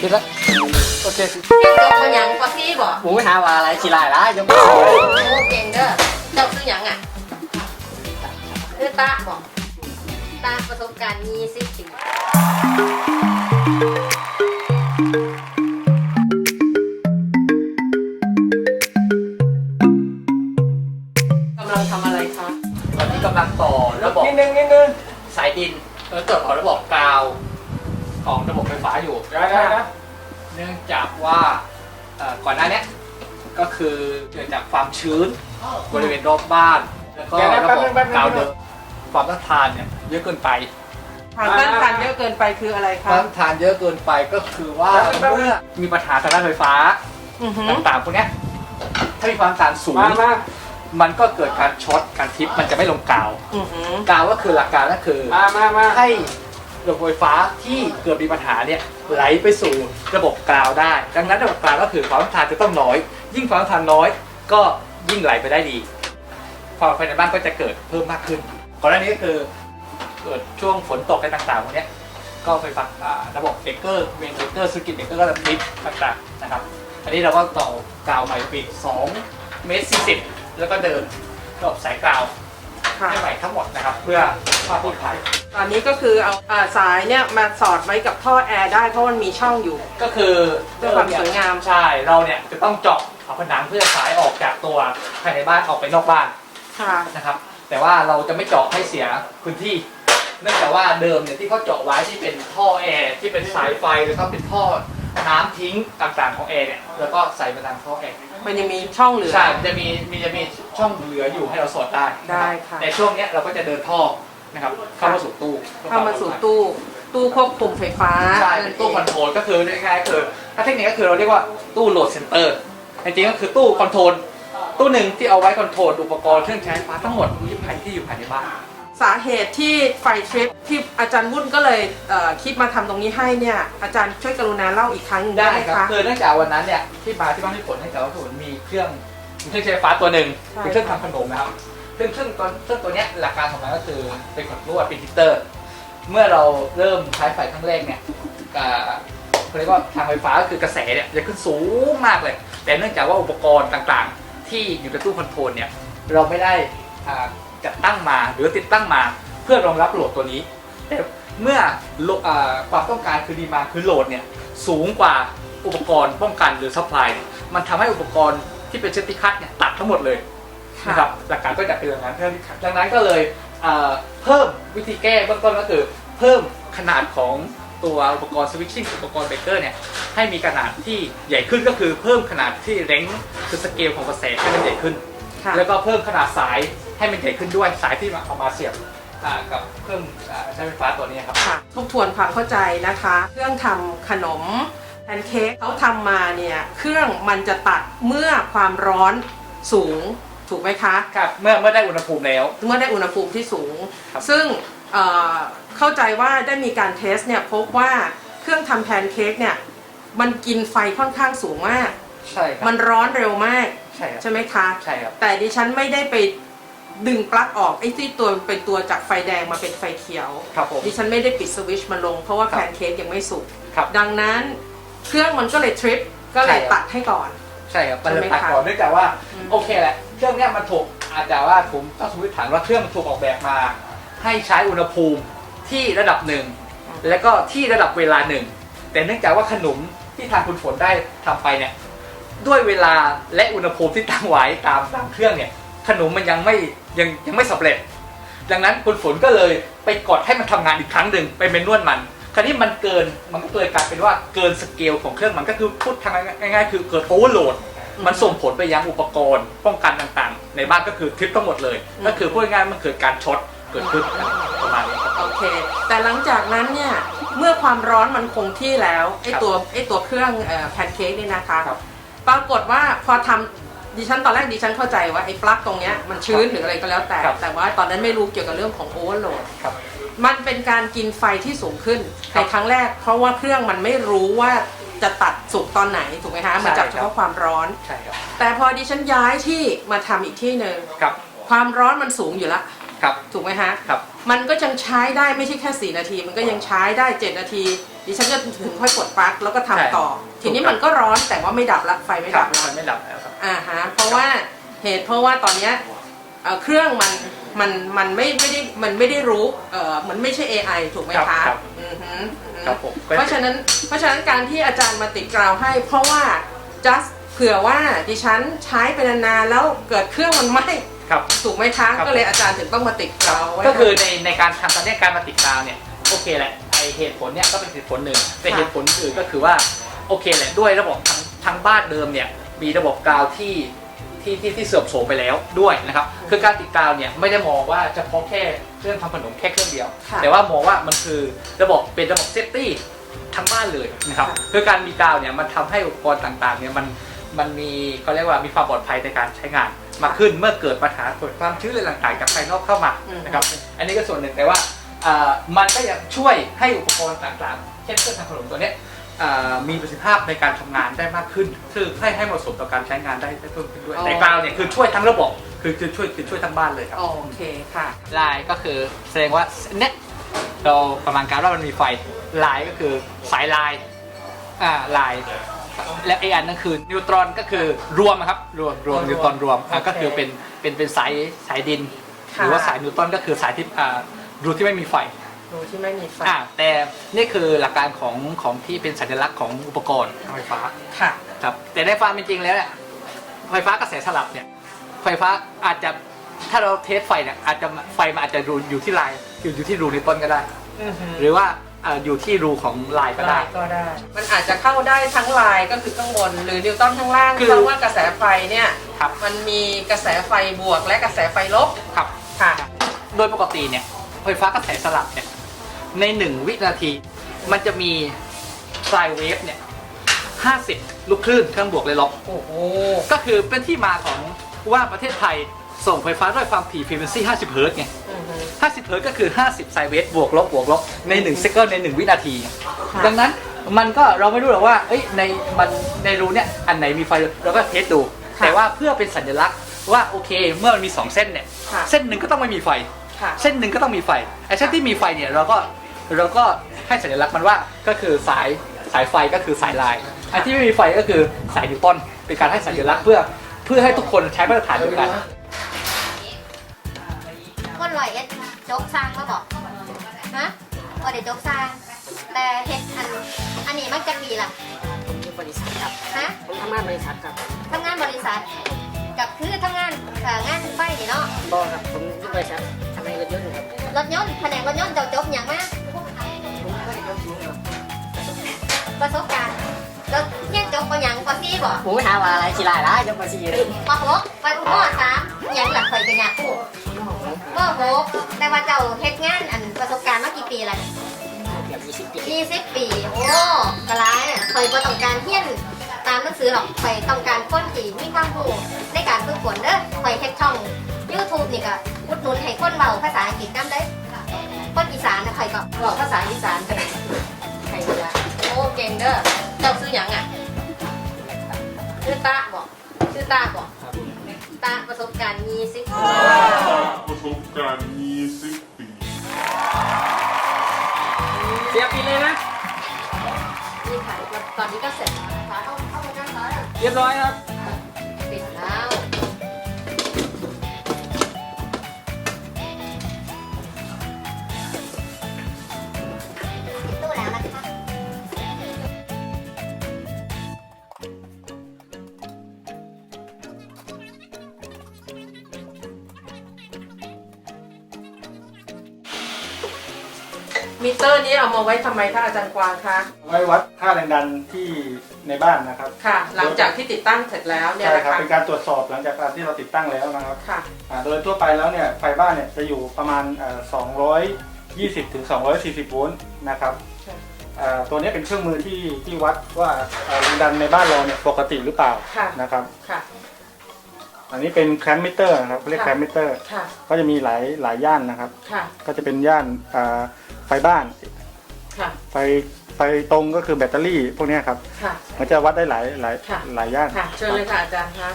คิดแล้วโอเคเก่งตัวมันหยังปะซี่บ่หมูไม่หาว่าอะไรสิลายละยังโอ้เก่งเด้อเจ้าซื้อหยังอะคือตาบ่ตาประสบการณ์20ปีกำลังทำอะไรคะตอนนี้กำลังต่อระบบนิดนึงนิดนึงสายดินแล้วต่อระบบกาว ของระบบไฟฟ้าอยู่ ได้ได้นะเนื่องจากว่าเอ่อก่อนหน้าเนี้ยก็คือเกิดจากความชื้นบริเวณรอบบ้าน แล้วก็ระบบกาวเดิมความต้านทานเนี่ยเยอะเกินไปผ่านต้านทานเยอะเกินไปคืออะไรคคะวามต้านทานเยอะเกินไปก็คือว่าเมื่อมีปัญหาทางด้านไฟฟ้าอือหือต่างๆพวกเนี้ยถ้ามีความต้านทานสูง มามามันก็เกิดการช็อตการทิปมันจะไม่ลงกาว อือหือกาวก็คือหลักการก็คือมามามาให้ ระบบไฟฟ้าที่เกิดมีปัญหาเนี่ยไหลไปสู่ระบบกราวได้ ดังนั้นระบบกราวก็คือความต้านทานจะต้องน้อย ยิ่งความต้านทานน้อย ก็ยิ่งไหลไปได้ดี ความปลอดภัยในบ้านก็จะเกิดเพิ่มมากขึ้น ก่อนหน้านี้ก็คือเกิดช่วงฝนตกอะไรต่างๆพวกนี้ก็ไฟฟ้าระบบเบรกเกอร์เมนเบรกเกอร์สกิตเบรกเกอร์ก็จะพลิกต่างๆนะครับ อันนี้เราก็ต่อกาวใหม่ปีก2เมตร40 แล้วก็เดินรอบสายกาว ให้ใหม่ทั้งหมดนะครับ เพื่อความปลอดภัยตอนนี้ก็คือเอาอ่าสายเนี่ยมาสอดไว้กับท่อแอร์ได้เพราะมันมีช่องอยู่ ก็คือเพื่อความสวยงาม ใช่เราเนี่ยจะต้องเจาะฝาผนังเพื่อสายออกจากตัวภายในบ้านออกไปนอกบ้าน ค่ะ นะครับ แต่ว่าเราจะไม่เจาะให้เสียพื้นที่ เนื่องจากว่าเดิมเนี่ยที่เขาเจาะไว้ที่เป็นท่อแอร์ที่เป็นสายไฟแล้วก็เป็นท่อ น้ำทิ้งต่างๆของแอร์เนี่ยแล้วก็ใส่มาทางท่อแอร์มันยังมีช่องเหลือ ใช่มันจะมีมีจะมีช่องเหลืออยู่ให้เราสอดได้ได้ค่ะ ในช่วงเนี้ยเราก็จะเดินท่อนะครับเข้ามาสู่ตู้เข้ามาสู่ตู้ ตู้ควบคุมไฟฟ้าใช่เป็นตู้คอนโทรลก็คือง่ายๆคือถ้าเทคนิคก็คือเราเรียกว่าตู้โหลดเซ็นเตอร์จริงๆก็คือตู้คอนโทรลตู้หนึ่งที่เอาไว้คอนโทรลอุปกรณ์เครื่องใช้ไฟฟ้าทั้งหมดที่ภายที่อยู่ภายในบ้าน สาเหตุที่ไฟทริปที่อาจารย์วุ่นก็เลยเอ่อคิดมาทำตรงนี้ให้เนี่ยอาจารย์ช่วยกรุณาเล่าอีกครั้งหนึ่งได้ได้ไหมครับคะ คือเนื่องจากวันนั้นเนี่ยที่มาที่บ้านพี่ฝนเนื่องจากว่าพี่ฝนมีเครื่องมีเครื่องใช้ไฟฟ้าตัวหนึ่งใช่ เป็นเครื่องทำขนมนะครับซึ่งซึ่งตัวซึ่งตัวเนี้ยหลักการของมันก็คือเป็นขดลวดเป็นฮีตเตอร์ เมื่อเราเริ่มใช้ไฟครั้งแรกเนี่ยอ่าเขาเรียกว่าทางไฟฟ้าก็คือกระแสเนี่ยจะขึ้นสูงมากเลย แต่เนื่องจากว่าอุปกรณ์ต่างๆ ที่อยู่ในตู้คอนโทรลเนี่ยเราไม่ได้อ่า จัดตั้งมาหรือติดตั้งมาเพื่อรองรับโหลดตัวนี้ แต่เมื่อโหลดอ่าความต้องการคือดีมาคือโหลดเนี่ยสูงกว่าอุปกรณ์ป้องกันหรือซัพพลายเนี่ยมันทำให้อุปกรณ์ที่เป็นเซฟตี้คัทเนี่ยตัดทั้งหมดเลยค่ะนะครับหลักการก็จะเป็นอย่างนั้นดังนั้นก็เลยเอ่อเพิ่มวิธีแก้เบื้องต้นก็คือเพิ่มขนาดของตัวอุปกรณ์สวิตชิ่งอุปกรณ์เบรกเกอร์เนี่ยให้มีขนาดที่ใหญ่ขึ้นก็คือเพิ่มขนาดที่เร้งคือสเกลของกระแสให้มันใหญ่ขึ้นค่ะแล้วก็เพิ่มขนาดสาย ให้มันใหญ่ขึ้นด้วยสายที่มาเอามาเสียบอ่ากับเครื่องอ่าใช้ไฟฟ้าตัวนี้ครับ ค่ะทบทวนความเข้าใจนะคะ เครื่องทำขนมแพนเค้กเขาทำมาเนี่ยเครื่องมันจะตัดเมื่อความร้อนสูงถูกไหมคะ ครับเมื่อเมื่อได้อุณหภูมิแล้ว เมื่อได้อุณหภูมิที่สูง ครับ ซึ่งเอ่อเข้าใจว่าได้มีการเทสเนี่ยพบว่าเครื่องทำแพนเค้กเนี่ยมันกินไฟค่อนข้างสูงมาก ใช่ครับมันร้อนเร็วมากใช่ครับใช่ไหมคะ ใช่ครับ แต่ดิฉันไม่ได้ไป ดึงปลั๊กออกไอ้ที่ตัวเป็นตัวจากไฟแดงมาเป็นไฟเขียวครับผมดิฉันไม่ได้ปิดสวิตช์มันลงเพราะว่าครัแพบนเค้กยังไม่สุกครับดังนั้นเครื่องมันก็เลยทริปก็เลยใช่ครับตัดให้ก่อน ใช่ครับมันเลยใช่ไหมตัดคะก่อนเนื่องจากว่าอืมโอเคแหละเครื่องเนี้ยมันถูกอาจจะว่าผมต้องสมมติฐานว่าเครื่องมันถูกออกแบบมา ให้ใช้อุณหภูมิที่ระดับหนึ่งแล้วก็ที่ระดับเวลาหนึ่งแต่เนื่องจากว่าขนมที่ทางคุณฝนได้ทำไปเนี่ยด้วยเวลาและอุณหภูมิที่ตั้งไว้ตามตามเครื่องเนี่ยขนมมันยังไม่ ยังยังไม่สำเร็จ ดังนั้นคุณฝนก็เลยไปกดให้มันทำงานอีกครั้งหนึ่งไปเป็นนวดมันคราวนี้มันเกินมันก็เลยกลายเป็นว่าเกินสเกลของเครื่องมันก็คือพูดทางง่ายๆ คือเกิดโอเวอร์โหลดมันส่งผลไปยังอุปกรณ์ ป้องกันต่างๆ ในบ้านก็คือทริปทั้งหมดเลยอืมก็คือพูดง่ายๆมันเกิดการช็อตเกิดขึ้นประมาณนี้ครับโอเค แต่หลังจากนั้นเนี่ยเมื่อความร้อนมันคงที่แล้วไอ้ครับตัวไอ้ตัวเครื่องแพนเค้กนี่นะคะครับปรากฏว่าพอทำ ดิฉันตอนแรกดิฉันเข้าใจว่าไอ้ปลั๊กตรงเนี้ยมันชื้นหรืออะไรก็แล้วแต่ ครับ แต่ว่าตอนนั้นไม่รู้เกี่ยวกับเรื่องของโอเวอร์โหลด ครับ มันเป็นการกินไฟที่สูงขึ้นคในรับครั้งแรก เพราะว่าเครื่องมันไม่รู้ว่าจะตัดสุกตอนไหนถูกไหมคะมันจับใช่เฉครับพาะความร้อน ใช่ครับ แต่พอดิฉันย้ายที่มาทำอีกที่หนึ่งครับ ความร้อนมันสูงอยู่แล้วครับ ถูกไหมฮะครับ มันก็ยังใช้ได้ไม่ใช่แค่ 4 นาที มันก็ยังใช้ได้ 7 นาที ดิฉันจะถึงค่อยกดปลั๊กแล้วก็ทำต่อทีนี้มันก็ร้อนแต่ว่าไม่ดับละไฟไม่ครัดับบละ มันไม่ดับแล้วครับ อ่าฮะเพราะว่าเหตุเพราะว่าตอนเนี้ยเอ่อเครื่องมันมันมันไม่ไม่ได้มันไม่ได้รู้เออมันไม่ใช่ AI ถูกไหมครัคะบครับ อือฮึอือฮึ ครับผมเพราะฉะนั้นเพราะฉะนั้นการที่อาจารย์มาติดกราวให้ เพราะว่า just เผื่อว่าดิฉันใช้ไปนานๆแล้วเกิดเครื่องมันไหม้ครับ ถูกไหมคะ ครับ ก็เลยอาจารย์ถึงต้องมาติดกราวไว้ ก็คือให้ในในการทำตอนเนี้ยการมาติดกาวเนี่ยโอเคแหละไอเหตุผลเนี่ยก็เป็นเหตุผลหนึ่งแต่ค่ะ เหตุผลอื่นก็คือว่าโอเคแหละด้วยระบบทั้งทั้งบ้านเดิมเนี่ย มีระบบกาวที่ที่ที่ที่เสื่อมโทรมไปแล้วด้วยนะครับ คือการติดกาวเนี่ยไม่ได้มองว่าเฉพาะแค่เครื่องทำขนมแค่เครื่องเดียว ค่ะ แต่ว่ามองว่ามันคือระบบเป็นระบบเซฟตี้ทั้งบ้านเลยนะครับค่ะคือการมีกาวเนี่ยมันทำให้อุปกรณ์ต่างๆเนี่ยมันมันมีเขาเรียกว่ามีความปลอดภัยในการใช้งาน มากขึ้นเมื่อเกิดปัญหาเกิดความชื้นอะไรต่างๆจากภายนอกเข้ามานะครับ อันนี้ก็ส่วนหนึ่งแต่ว่าอ่ามันก็ยังช่วยให้อุปกรณ์ต่างๆ เช่นเครื่องทำขนมตัวเนี้ยอ่า มีประสิทธิภาพในการทำงานได้มากขึ้นคือให้ให้เหมาะสมต่อการใช้งานได้ได้เพิ่มขึ้นด้วย แต่กาวเนี่ยคือช่วยทั้งระบบคือคือช่วยคือช่วยทั้งบ้านเลยครับ โอเคค่ะลายก็คือแสดงว่าเนี่ยเราประมาณการว่ามันมีไฟลายก็คือสายลายอ่าลายและไออันนั่นคือนิวตรอนก็คือรวมอะครับรวมรวมรวมนิวตรอนรวมอะโอเคก็คือเป็นเป็นเป็นสายสายดินหค่ะรือว่าสายนิวตรอนก็คือสายที่อ่ารูที่ไม่มีไฟ ดูที่ไม่มีไฟอ่าแต่นี่คือหลักการของของที่เป็นสัญลักษณ์ของอุปกรณ์ไฟฟ้าค่ะ ครับแต่ในความเป็นจริงแล้วเนี่ยไฟฟ้ากระแสสลับเนี่ยไฟฟ้าอาจจะถ้าเราเทสไฟเนี่ยอาจจะไฟมันอาจจะรูอยู่ที่ลายอยู่อยู่ที่รูนิวตรอนก็ได้ อือฮึหรือว่าอ่าอยู่ที่รูของลายก็ได้ ลายก็ได้ มันอาจจะเข้าได้ทั้งลายก็คือข้างบนหรือนิวตันข้างล่างคือเพราะว่ากระแสไฟเนี่ยครับ มันมีกระแสไฟบวกและกระแสไฟลบครับ ค่ะ โดยปกติเนี่ยไฟฟ้ากระแสสลับเนี่ย ในหนึ่งวินาที มันจะมีไซเวฟเนี่ย50 ลูกคลื่นเครื่องบวกเลยลบ โอ้โห ก็คือเป็นที่มาของว่าประเทศไทยส่งไฟฟ้าด้วยความถี่ฟรีเควนซี่50 เฮิร์ตซ์ไงอือฮึ50 เฮิร์ตซ์ก็คือ 50 ไซเวฟบวกลบบวกลบใน1เซคันด์ใน 1 วินาทีค่ะดังนั้นมันก็เราไม่รู้หรอกว่าเอ้ยในมันในรูเนี่ยอันไหนมีไฟเราก็เทสดูค่ะแต่ว่าเพื่อเป็นสัญลักษณ์ว่าโอเคเมื่อมันมี 2 เส้นเนี่ยค่ะเส้นหนึ่งก็ต้องไม่มีไฟค่ะเส้นหนึ่งก็ต้องมีไฟไอ้เส้นที่มีไฟเนี่ยเราก็ เราก็ให้สัญลักษณ์มันว่าก็คือสายสายไฟก็คือสายลายไอ้ที่ไม่มีไฟก็คือสายนิวตันเป็นการให้สัญลักษณ์เพื่อเพื่อให้ทุกคนใช้มาตรฐานเดียวกัน คนลอยเอ็ดโจ๊กสร้างมาบอกฮะว่าเดี๋ยวโจ๊กสร้าง แต่เฮ็ดอันอันนี้มันจะปีละผมอยู่บริษัทครับฮะผมทำงานบริษัทครับทำงานบริษัทกับคือทำงานเอ่องานไฟนี่เนาะบอครับผมอยู่บริษัททำงานรถยนต์ครับรถยนต์แผนกรถยนต์เจ้าจบอย่างมาผมก็ ประสบการณ์แล้วเรียนจบปอหยังปอซี่บ่ผมไม่ถามว่าอะไรสิลายละยกมาสี่เลยปหกไปปสามอหยังหลักเคยกันอยากพูดปหกแต่ว่าเจ้าเฮ็ดงานอันประสบการณ์มากี่ปีแล้วเกือบยี่สิบปียี่สิบปี โอ้กระไรอะเคยบ่ต้องการเฮียนตามหนังสือหรอกเคยต้องการคนที่มีความรู้ในการฝึกฝนเด้อเคยเฮ็ดช่อง YouTube นี่ก็อุดหนุนให้คนเบาภาษาอังกฤษนำได้อ คนอีสานนะเคยก็บอกภาษาอีสานเป็นใครเวลาโอ้เก่งเด้อเจ้าซื้อหยังอะชื่อตาบอกชื่อตาบอกตาประสบการณ์ยี่สิบประสบการณ์20ปีเสียปีเลยนะนี่ค่ะตอนนี้ก็เสร็จแล้วนะคะเข้าเข้าไปนั่งแล้วเรียบร้อยครับ มิเตอร์นี้เอามาไว้ทำไมคะอาจารย์กวางคะไว้วัดค่าแรงดันที่ในบ้านนะครับค่ะ หลังจากที่ติดตั้งเสร็จแล้วเนี่ยใช่นะครับคะเป็นการตรวจสอบหลังจากการที่เราติดตั้งแล้วนะครับค่ะ อ่าโดยทั่วไปแล้วเนี่ยไฟบ้านเนี่ยจะอยู่ประมาณเอ่อ220ถึง240โวลต์นะครับค่ะ อ่าตัวนี้เป็นเครื่องมือที่ที่วัดว่าเอ่อแรงดันในบ้านเราเนี่ยปกติหรือเปล่าค่ะ นะครับ ค่ะ อันนี้เป็นแคมมิเตอร์นะครับเขาเรียกค่ะ แคมมิเตอร์ ค่ะก็จะมีหลายหลายย่านนะครับ ค่ะก็จะเป็นย่านอ่า ไฟบ้าน ค่ะ ไฟไฟตรงก็คือแบตเตอรี่พวกเนี้ยครับ ค่ะ มันจะวัดได้หลายหลายค่ะ หลายย่านค่ะ เชิญเลยค่ะอาจารย์คะ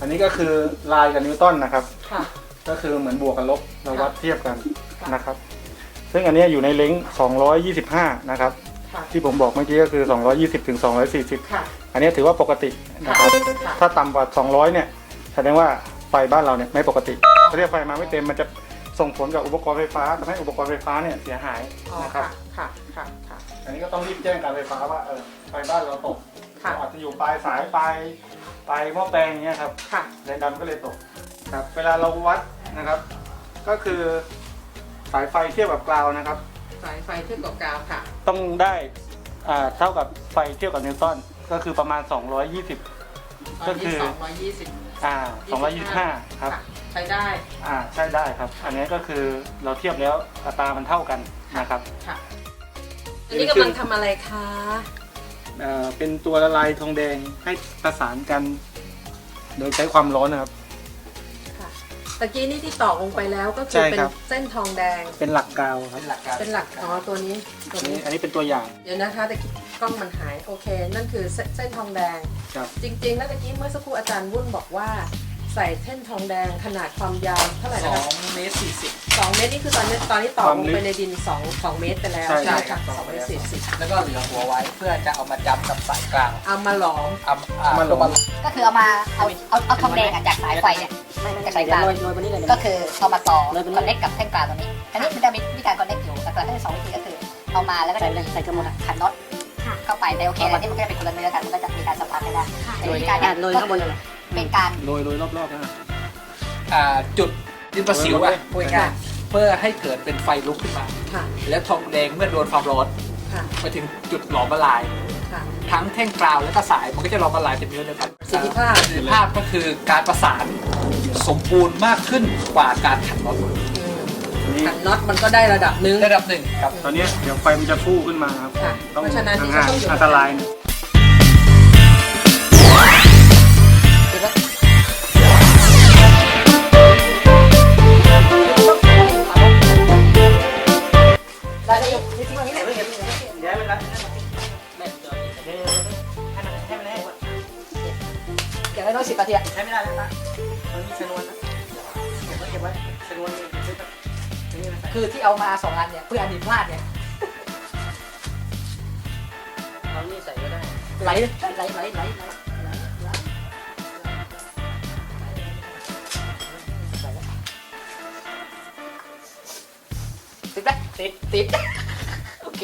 อันนี้ก็คือลายกับนิวตันนะครับ ค่ะ ก็คือเหมือนบวกกับลบเราวัดเทียบกันนะครับ ซึ่งอันเนี้ยอยู่ในเล้ง225 นะครับ ค่ะ ที่ผมบอกเมื่อกี้ก็คือ 220ถึง240 ค่ะ อันเนี้ยถือว่าปกตินะครับ ค่ะ ถ้าต่ำกว่า 200 เนี่ย แสดงว่าไฟบ้านเราเนี่ยไม่ปกติเขาเรียกไฟมาไม่เต็มมันจะ ส่งผลกับอุปกรณ์ไฟฟ้าทำให้อุปกรณ์ไฟฟ้าเนี่ยเสียหายอ๋อนะครับ ค่ะค่ะค่ะ อันนี้ก็ต้องรีบแจ้งการไฟฟ้าว่าเออไฟบ้านเราตกค่ะ อาจจะอยู่ปลายสายปลายปลายหม้อแปลงอย่างเงี้ยครับค่ะ แรงดันก็เลยตกครับเวลาเราวัดนะครับ ก็คือสายไฟเทียบกับกราวนะครับ สายไฟเทียบกับกาวค่ะ ต้องได้อ่าเท่ากับไฟเทียบกับนิวตันก็คือประมาณ 220ก็คือสองร้อยยี่สิบ อ่า225 ครับ ใช้ได้ อ่าใช่ได้ครับ อันนี้ก็คือเราเทียบแล้วอัตรามันเท่ากันนะครับค่ะอันนี้กำลังทำอะไรคะเอ่อเป็นตัวละลายทองแดงให้ประสานกัน โดยใช้ความร้อนนะครับ ค่ะตะกี้นี่ที่ตอกลงไปแล้วก็คืใช่อเป็นครับ เส้นทองแดง เป็นหลักกาวครับเป็นหลักการเป็นหลักอ๋อตัวนี้ตัอัวนนี้นี้ อันนี้เป็นตัวอย่างเดี๋ยวนะคะตะกี้กล้องมันหายโอเค นั่นคือเส้นเส้นทองแดง ครับ จริงๆแล้วตะกี้เมื่อสักครู่อาจารย์วุ่นบอกว่า ใส่เส้นทองแดงขนาดความยาวเท่าไหร่สนะอคะงเมตรสี่สิบ สองเมตรนี่คือตอนนี้ตอนนี้ตอกความลงลึกไปในดินสองสองเมตรไปแล้วใช่ใช่ ไหมครัคะบ สองเมตรสี่สิบแล้วก็เหลือหัวไว้เพื่อจะเอามาจับกับสายกลางเอามาหลอมเอาอ่ามาลงมาก็คือเอามาเอาเอาเอาทองแดงอะจากสายไฟเนี่ยจากสายกลางโรยโรยบนนี้เลยก็คือเอามาต่อคอนเน็กกับแท่งกลางตรงนี้อันนี้มันจะมีวิธีการคอนเน็กอยู่หลักๆก็คือสองวิธีก็คือเอามาแล้วก็ใส่จะเลยใส่กระมวลอะขันน็อตเข้าไปแต่โอเคอันนี้มันก็จะเป็นคนละเนื้อกันมันก็จะมีการสัมผัสไม่ได้แต่โรยวิธีการเนี้ยโรยข้างบนเลย เหรอเป็นการ โรยโรยรอบๆนะ อ่าจุดดินประสิวเอออะพูดง่ายๆเพื่อให้เกิดเป็นไฟลุกขึ้นมา ค่ะแล้วทองแดงเมื่อโดนความร้อนค่ะไปถึงจุดหลอมละลาย ค่ะ ทั้งแท่งกราวและก็สายมันก็จะหลอมละลายเป็นเนื้อเดียวกันประสิทธิภาพ ประสิทธิภาพก็คือการประสานสมบูรณ์มากขึ้นกว่าการขันน็อตอืมอันนี้ขันน็อตมันก็ได้ระดับหนึง ระดับหนึ่งครับ ตอนนี้เดี๋ยวไฟมันจะฟูขึ้นมาครับค่ะต้องเพราะฉะนั้นนี่จะห่างต้องอยู่ ๆอันตรายนะ ไหลไหลไหลไหลติดไหมติดติดโอเค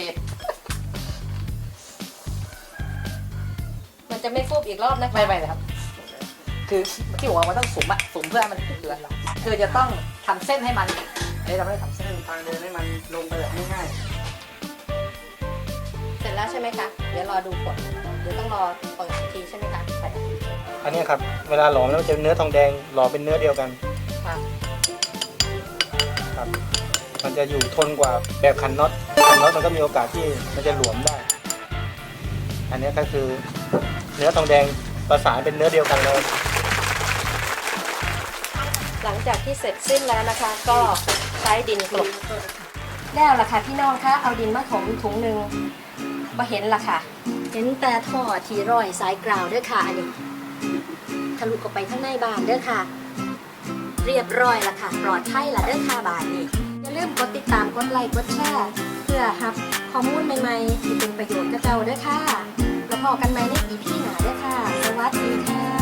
มันจะไม่ฟูบอีกรอบนะคะไม่ไม่เลยครับ คือที่ผมว่ามันต้องสุมอะสุมเพื่อให้มันเดือนคือจะต้องทำเส้นให้มันเอ้ยเราไม่ได้ทำเส้นเส้นทางเดินให้มันลงไปแบบง่ายเสร็จแล้วใช่ไหมคะ เดี๋ยวรอดูผล เดี๋ยวต้องรอเปิดอีกทีใช่ไหมคะใช่ๆอันนี้ครับเวลาหลอมแล้วจะเนื้อทองแดงหลอมเป็นเนื้อเดียวกันค่ะครับ มันจะอยู่ทนกว่าแบบคันน็อตคันน็อตมันก็มีโอกาสที่มันจะหลวมได้ อันนี้ก็คือเนื้อทองแดงประสานเป็นเนื้อเดียวกันเลย หลังจากที่เสร็จสิ้นแล้วนะคะ ก็ใช้ดินกลบแล้วล่ะค่ะพี่น้องคะเอาดินมาถมถุงหนึ่งมาเห็นล่ะค่ะ เห็นแต่ท่อทีร้อยสายกราวด้วยค่ะอันนี้ทะลุออกไปข้างในบ้านเด้อค่ะ เรียบร้อยละค่ะ ปลอดภัยละเด้อค่ะบานนี้อย่าลืมกดติดตามกดไลค์กดแชร์เพื่อรับข้อมูลใหม่ๆที่เป็นประโยชน์กับเราเด้อค่ะแล้วพอกันไหมในอีพีหน้าเด้อค่ะ สวัสดีค่ะ